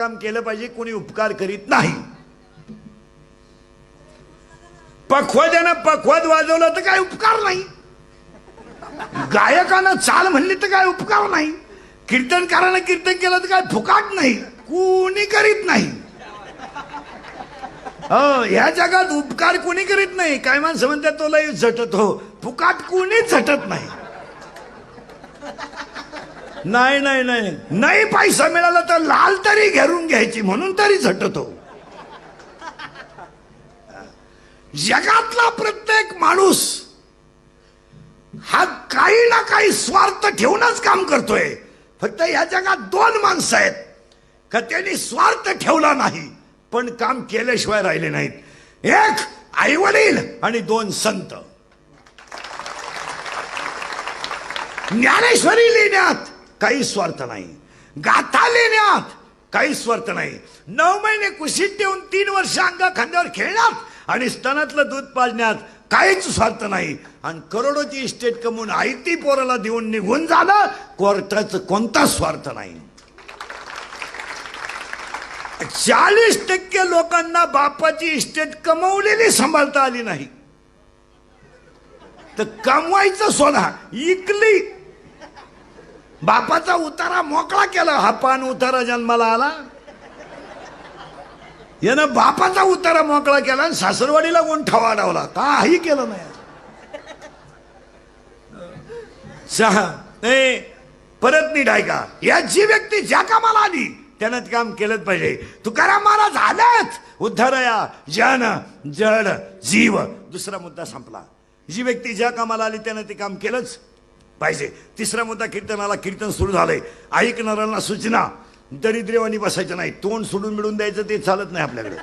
काम केलं पाहिजे कोणी उपकार करीत नाही. पखवाद्यानं पखवाद वाजवलं तर काय उपकार नाही? गायकानं चाल म्हणली तर काय उपकार नाही? कीर्तनकारानं कीर्तन केलं तर काय फुकाट नाही? कोणी करीत नाही. ह्या जगात उपकार कोणी करीत नाही? काय माणसं म्हणतात तो लय झटत. हो फुकाट कोणी झटत नाही. नाही नाही नाही. नाही पैसा मिळाला तर लाल तरी घेरून घ्यायची म्हणून तरी झटतो. जगातला प्रत्येक माणूस हा काही ना काही स्वार्थ ठेवूनच काम करतोय. फक्त या जगात दोन माणसं आहेत. का त्यांनी स्वार्थ ठेवला नाही पण काम केल्याशिवाय राहिले नाहीत. एक आई वडील आणि दोन संत. ज्ञानेश्वरी लिहिण्यात काही स्वार्थ नाही. गाथा लिहिण्यात काही स्वार्थ नाही. नऊ महिने कुशीत ठेवून तीन वर्ष अंगा खांद्यावर खेळण्यात आणि स्तनातलं दूध पाजण्यात काहीच स्वार्थ नाही. आणि करोडोची इस्टेट कमवून आयती पोराला देऊन निघून जाणं कोर्टाचं कोणता स्वार्थ नाही. चाळीस टक्के लोकांना बापाची इस्टेट कमवलेली सांभाळता आली नाही. तर कमवायचं सोडा. इकली बापाचा उतारा मोकळा केला. हा पान उतारा जन्माला आला. यानं बापाचा उतारा मोकळा केला आणि सासरवाडीला गोंठा वाढवला काही केलं नाही. सहा. ए परत नीट ऐका. या जी व्यक्ती ज्या कामाला आली त्यानं ते काम केलंच पाहिजे. तुकाराम महाराज आलेच उद्धारया जन जड जीव. दुसरा मुद्दा संपला. जी व्यक्ती ज्या कामाला आली त्यानं ते काम केलंच. पाहिजे. तिसरा मुद्दा कीर्तनाला कीर्तन सुरू झालंय. ऐकणाऱ्यांना सूचना. दरिद्रेवानी बसायचं नाही. तोंड सोडून मिळून द्यायचं ते चालत नाही आपल्याकडे.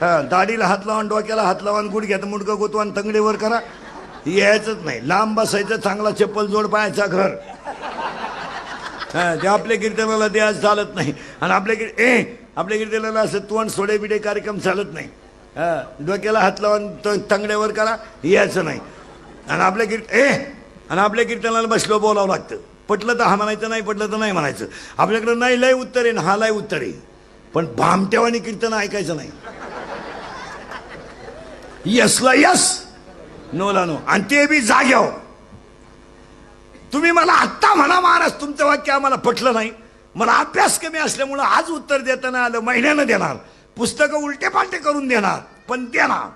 हां दाढीला हात लावून डोक्याला हात लावून तर मुडकं गोतवान तंगडेवर करा. यायचंच नाही. लांब बसायचं चांगला चप्पल जोड पायाचा घर. हां ते आपल्या कीर्तनाला ते आज चालत नाही. आणि आपल्या कीर ए आपल्या कीर्तनाला असं तोंड सोडे बिडे कार्यक्रम चालत नाही. डोक्याला हात लावून त- तंगड्यावर करा. यायचं नाही. आणि आपल्या कीर्त ए आणि आपल्या कीर्तनाला बसलो बोलावं लागतं. पटलं तर हा म्हणायचं नाही पटलं तर नाही म्हणायचं. आपल्याकडं नाही लय उत्तर आहे ना हा लय उत्तर आहे. पण भामटेवानी कीर्तन ऐकायचं नाही. यसला यस नोला नो. आणि ते बी जाग्याव तुम्ही मला आत्ता म्हणा महाराज तुमचं वाक्य आम्हाला पटलं नाही. मला अभ्यास कमी असल्यामुळं आज उत्तर देताना आलं महिन्यानं देणार. पुस्तकं उलटे पालटे करून देणार पण देणार.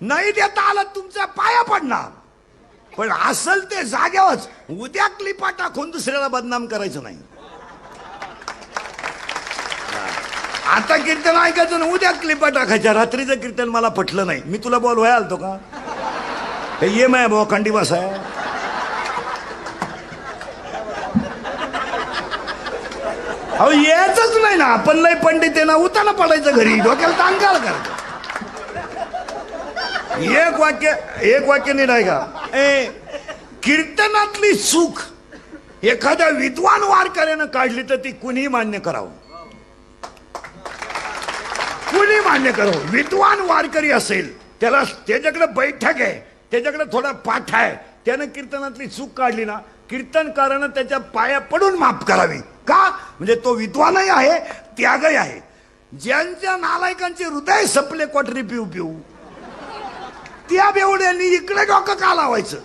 नाही देता आलं तुमच्या पाया पडणार. पण असल ते जाग्यावरच. उद्या क्लिपा टाकून दुसऱ्याला बदनाम करायचं नाही. आता कीर्तन ऐकायचं ना उद्या क्लिपा टाकायच्या. रात्रीचं कीर्तन मला पटलं नाही. मी तुला बोलवाय आलतो का? हे ये माय भाऊ खंडी साहेब अहो यायचंच नाही ना. आपण लय पंडित आहे ना उताना पडायचं घरी. डोक्याला तांगाळ करतो एक वाक्य एक वाक्य नीट आहे का ए. कीर्तनातली चूक एखाद्या विद्वान वारकऱ्यानं काढली तर ती कुणी मान्य करावं. कुणी मान्य करावं. विद्वान वारकरी असेल त्याला त्याच्याकडे बैठक आहे त्याच्याकडे थोडा पाठ आहे त्यानं कीर्तनातली चूक काढली ना कीर्तनकारानं त्याच्या पाया पडून माफ करावी. का? म्हणजे तो विद्वानही आहे त्यागही आहे. ज्यांच्या नालायकांचे हृदय सपले क्वाटरी पिऊ पिऊ त्या बेवड्यांनी इकडे डोकं का लावायचं?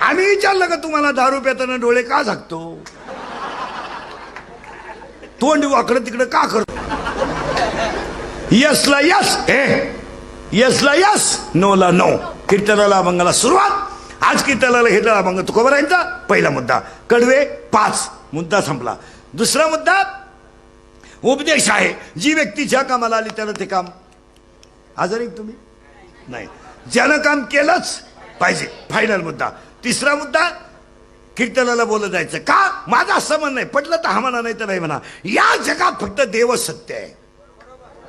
आम्ही विचारलं का तुम्हाला दारू पेताना डोळे का झाकतो? तोंड वाकडं तिकडं का करतो? यसला यस हे. यसला यस नोला नो कीर्तनाला अभंगाला सुरुवात. आज कीर्तनाला घेतलेला अभंग तुकोबरायांचा पहिला मुद्दा. कडवे पाच. मुद्दा संपला. दुसरा मुद्दा उपदेश आहे. जी व्यक्ती ज्या कामाला आली त्यानं ते काम आजारी आहे तुम्ही? नाही. ज्यानं काम केलंच पाहिजे. फायनल मुद्दा. तिसरा मुद्दा कीर्तनाला बोलत जायचं. का? माझं असं म्हणणं आहे. पटलं तर हा म्हणा नाही तर नाही म्हणा. या जगात फक्त देवच सत्य आहे.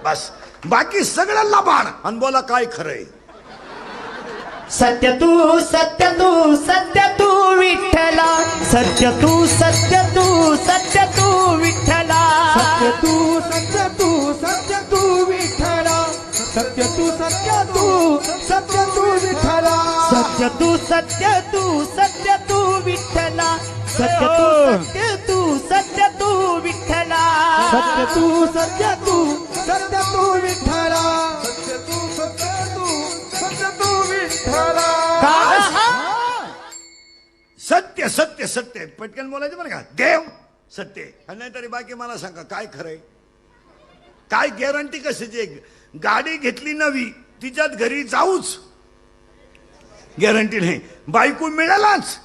बस. बाकी सगळं लबाड. आणि बोला काय खरंय सत्य तू सत्य तू सत्य तू विठ्ठला. सत्य तू सत्य तू सत्य तू विठ्ठला. सत्य तू सत्य तू सत्य तू विठ्ठला. सत्य तू सत्य तू सत्य तू विठ्ठला सत्य तू सत्य तू सत्य तू विठ्ठला सत्य तू सत्य तू सत्य तू सत्य तू सत्य तू सत्य तू विठ्ठला सत्य तू सत्य तू सत्य तू विठ्ठला सत्य सत्य सत्य पटकन बोलायचं बरं का देव सत्य आणि नाहीतरी बाकी मला सांगा काय खरंय काय गॅरंटी कशाची? गाडी घेतली नवी तिच्यात घरी जाऊच. गॅरंटी नाही बायको मिळालाच.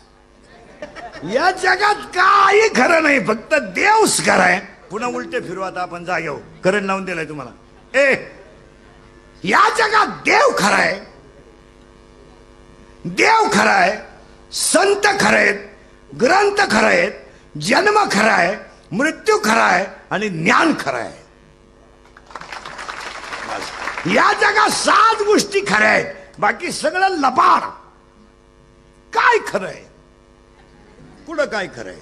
या जगात काही खरं नाही फक्त देवच खरं आहे. पुन्हा उलटे फिरू आता आपण जागेव हो. करंट लावून दिलाय तुम्हाला. ए या जगात देव खरा आहे. देव खरा आहे. संत खरं आहेत. ग्रंथ खरं आहेत. जन्म खरा आहे. मृत्यू खरा आहे. आणि ज्ञान खरं आहे. या जगात सात गोष्टी खऱ्या आहेत. बाकी सगळं लबाड. काय खरंय कुठं काय खरंय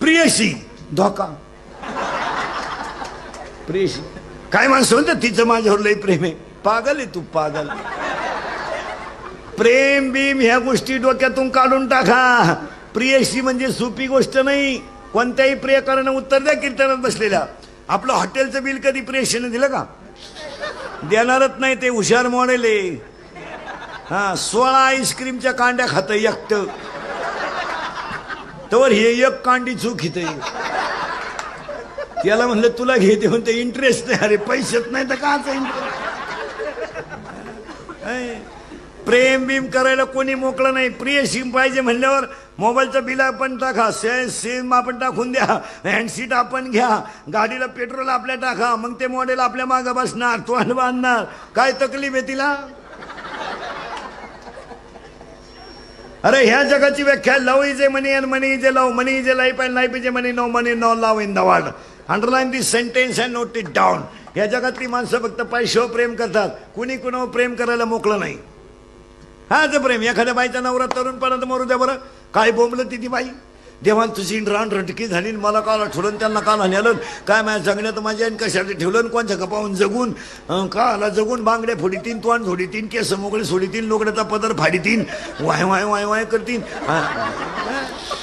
प्रियशी धोका. प्रियशी काय माणसं म्हणतात तिचं माझ्यावर लय प्रेम आहे. पागल आहे तू पागल. प्रेम बीम ह्या गोष्टी डोक्यातून काढून टाका. प्रियशी म्हणजे सोपी गोष्ट नाही. कोणत्याही प्रियकारानं उत्तर द्या कीर्तनात बसलेल्या. आपलं हॉटेलचं बिल कधी प्रेशने दिलं का? देणारच नाही ते हुशार मॉडेल आहे. हा सोळा आईस्क्रीमच्या कांड्या खात एकट. तर हे एक कांडी चूक इथे त्याला म्हणलं तुला घेते म्हणते इंटरेस्ट नाही. अरे पैसेच नाही तर काच इंटरेस्ट प्रेम बिम करायला कोणी मोकळं नाही. प्रिय पाहिजे म्हणल्यावर मोबाईलचं बिल आपण टाका से सिम आपण टाकून द्या हँडसीट आपण घ्या गाडीला पेट्रोल आपल्या टाका मग ते मॉडेल आपल्या मागं बसणार तोंड बांधणार. काय तकलीफ आहे तिला? अरे ह्या जगाची व्याख्या love is a money and money is a love money is a life and life is a money no money no love in the world underline this sentence and note it down या जगातली माणसं फक्त पैशावर प्रेम करतात. कुणी कुणावर प्रेम करायला मोकळं नाही. हा ते प्रेम. एखाद्या बाईचा नवरा तरुणपणात मरू द्या बरं. काय बोंबलं ती ती बाई? देवान तुझी रान रटकी झाली मला काल आठवलं त्यांना काल नेलं काय माझ्या जगण्यात माझ्या आणि कशासाठी ठेवलं आणि कपावून जगून? का आला जगून बांगड्या फोडीतीन तोंड झोडीतीन केस मोकळे सोडीतीन लोकड्याचा पदर फाडीतीन वाय वाय वाय वाय करतीन.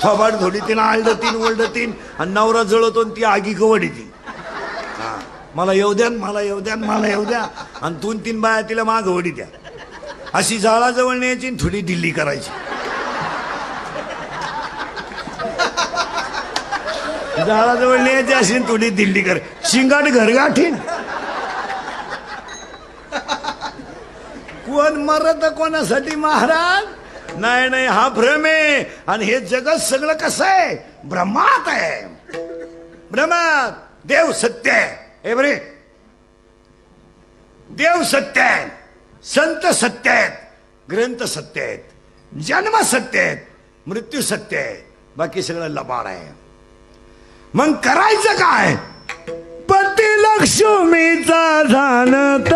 थोबाड झोडीतीन आळडतीन ओलडतीन आणि नवरा जळतो ती आगी कवडीती मला येऊ द्या मला येऊ द्या मला येऊ द्या. आणि दोन तीन बाया तिला माग वडी द्या. अशी जाळाजवळ न्यायची आणि थोडी दिल्ली करायची. झाडाजवळ न्यायची असेल थोडी दिल्ली कर. शिंगाट घरगाठी कोण मरत कोणासाठी महाराज? नाही नाही हा भ्रम आहे. आणि हे जगत सगळं कसं आहे? ब्रह्मात आहे. ब्रह्मात देव सत्य आहे. हे बरे. देव सत्य आहे. संत सत्य आहेत. ग्रंथ सत्य आहेत. जन्म सत्य आहेत. मृत्यू सत्य आहे बाकी सगळं लबाड आहे. मग करायचं काय? पती लक्ष्मीचा जाणत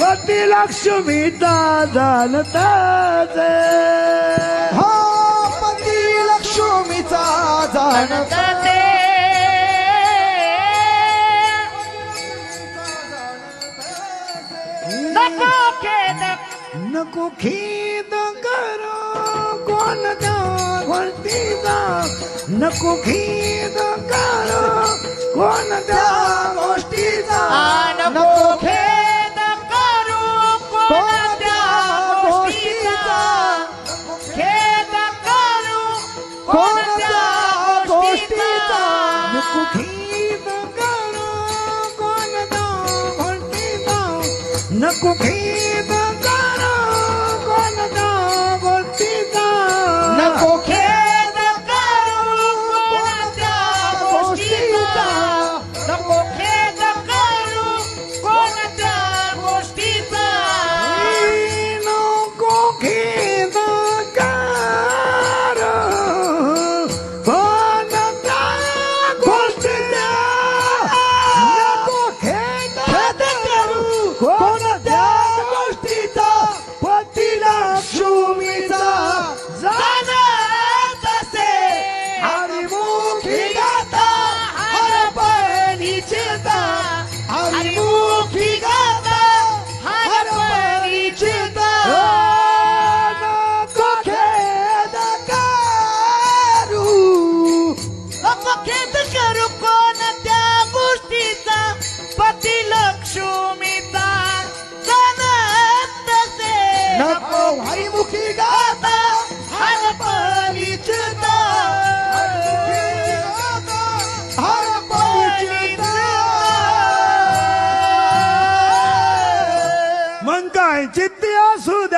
पती लक्ष्मीचा जाणत हा पती लक्ष्मीचा जाणत नको खेद. नको खेद करो. कोण गोष्टीचा नको. खेद करो कोण त्या गोष्टीचा नको खेद.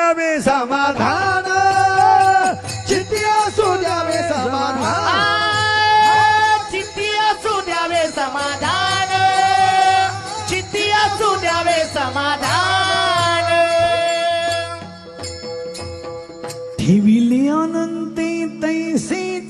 द्यावे समाधान. चित्ती असू द्यावे समाधान. चित्ती असू द्यावे समाधान. चित्ती असू द्यावे समाधान. ठेविले अनंते तैसे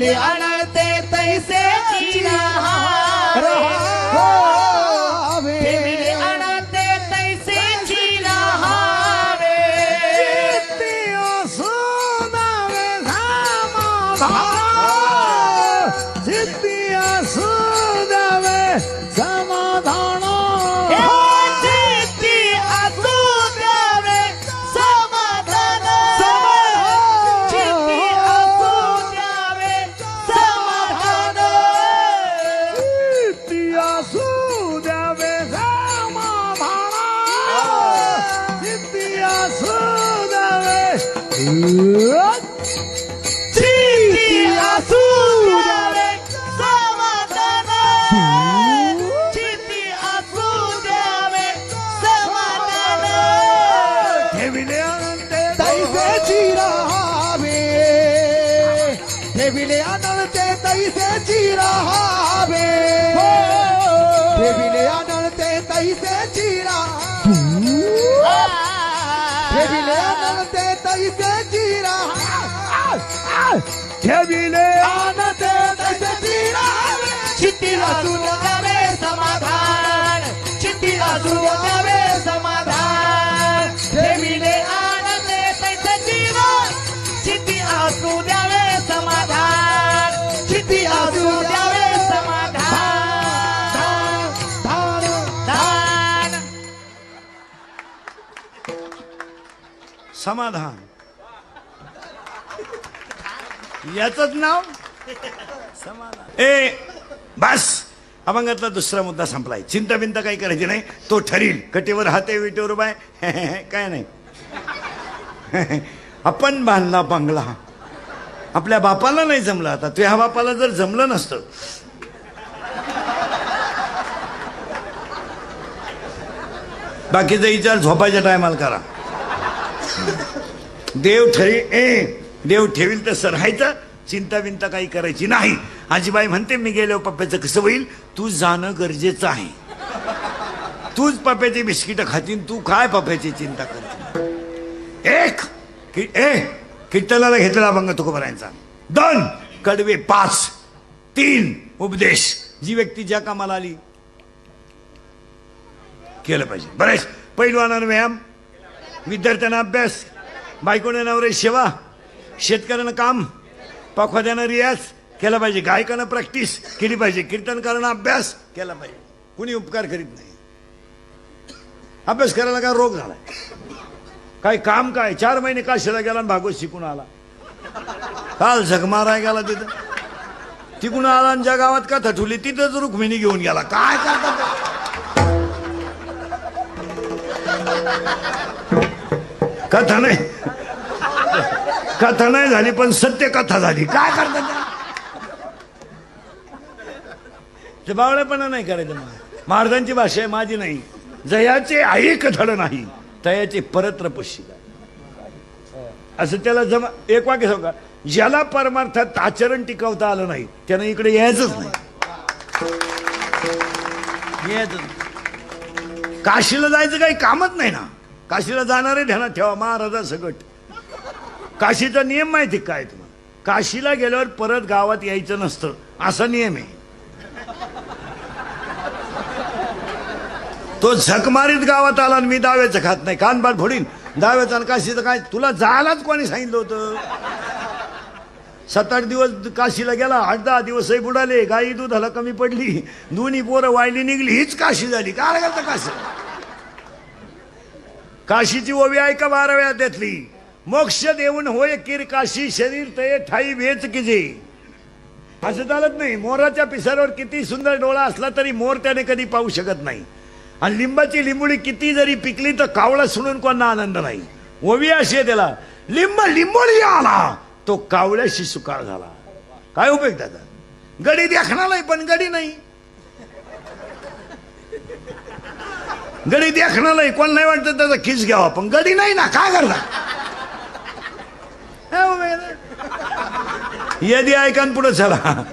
ठेविली तई से जी रहा देवी ने आनन ते तई से जी रहा। देवी ने आनन ते तई से जी रहा। देवी ने आनन ते तई से जी रहा। छिटी लसुन करे समाधान. याच नाव? समाधान. ए बस. अभंगातला दुसरा मुद्दा संपलाय. चिंता बिंता काही करायची नाही. तो ठरील. कटेवर हाते विटेवर बाय. काय नाही. आपण बांधला बंगला. आपल्या बापाला नाही जमलं आता. तू ह्या बापाला जर जमलं नसतं. बाकीचा विचार झोपायच्या टायमाला करा. देव ठरी ए देव ठेवील तसं राहायचं चिंता बिंता काही करायची नाही. आजीबाई म्हणते मी गेलो पप्प्याचं कसं होईल? तू जाणं गरजेचं आहे. तूच पप्प्याची बिस्किटं खातीन तू काय पप्प्याची चिंता करते? एक कि ए कीर्तनाला घेतला अभंग तुकोबरायांचा दोन कडवे पाच तीन उपदेश. जी व्यक्ती ज्या कामाला आली केलं पाहिजे. बरेच. पैलवानानं व्यायाम. विद्यार्थ्यांना अभ्यास. बायकोने नवरे सेवा शेतकऱ्यानं काम पखवाद्यानं रियाज केला पाहिजे. गायकानं प्रॅक्टिस केली पाहिजे. कीर्तनकारानं अभ्यास केला पाहिजे. कुणी उपकार करीत नाही. अभ्यास करायला काय रोग झालाय? काय काम काय? चार महिने काशीला गेला आणि भागवत शिकून आला. काल झगमाराय गेला तिथं. तिकून आला आणि ज्या गावात का थठुली तिथंच रुक्मिणी घेऊन गेला. काय करतात कथा नाही. कथा नाही झाली पण सत्य कथा झाली. काय करतात ते बावळेपणा नाही करायचं मला. महाराजांची भाषा आहे माझी नाही. जयाचे ऐक धड नाही तयाचे परत्र पुशिका असं त्याला जमा एक वाक्य सांगू का? ज्याला परमार्थात आचरण टिकवता आलं नाही त्यानं इकडे यायचंच नाही. यायचं नाही. काशीला जायचं काही कामच नाही ना. काशीला जाणारे ध्यानात ठेवा महाराजा सगट. काशीचा नियम माहिती काय तुम्हाला? काशीला गेल्यावर परत गावात यायचं नसतं. असा नियम आहे. तो झकमारीत गावात आला आणि मी दाव्याचं खात नाही. कानबाट फोडीन. दाव्याचं आणि काशीचं काय? तुला जायलाच कोणी सांगितलं होतं? सात आठ दिवस काशीला गेला आठ दहा दिवसही बुडाले गाई दुधाला कमी पडली दोन्ही पोरं वायली निघली हीच काशी झाली. काय करता काशी काशीची ओवी ऐका बाराव्या त्यातली मोक्ष देऊन होय किरकाशी शरीर ते ठाई वेच किजे. असं चालत नाही मोराच्या पिसाऱ्यावर किती सुंदर डोळा असला तरी मोर त्याने कधी पाहू शकत नाही. आणि लिंबाची लिंबुडी किती जरी पिकली तर कावळा सोडून कोणा आनंद नाही. ओवी अशी आहे त्याला लिंब लिंबोळी आला. तो कावळ्याशी सुकाळ झाला. काय उपयोग त्याचा? गडी देखणार नाही पण गडी नाही. गडी देखणार नाही कोण नाही वाटतं त्याचा खिस घ्यावा पण गडी नाही ना काय करणार? हो, यदी ऐकान पुढे चला.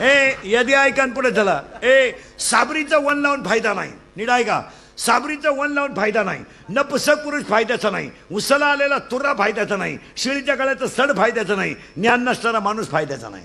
ए यदी ऐकान पुढे चला. ए साबरीचं वन लावून फायदा नाही. नीट ऐका. साबरीचं वन लावून फायदा नाही. नपुसक पुरुष फायद्याचा नाही. उसला आलेला तुरा फायद्याचा नाही. शिळीच्या गळ्याचं सड फायद्याचं नाही. ज्ञान नसणारा माणूस फायद्याचा नाही.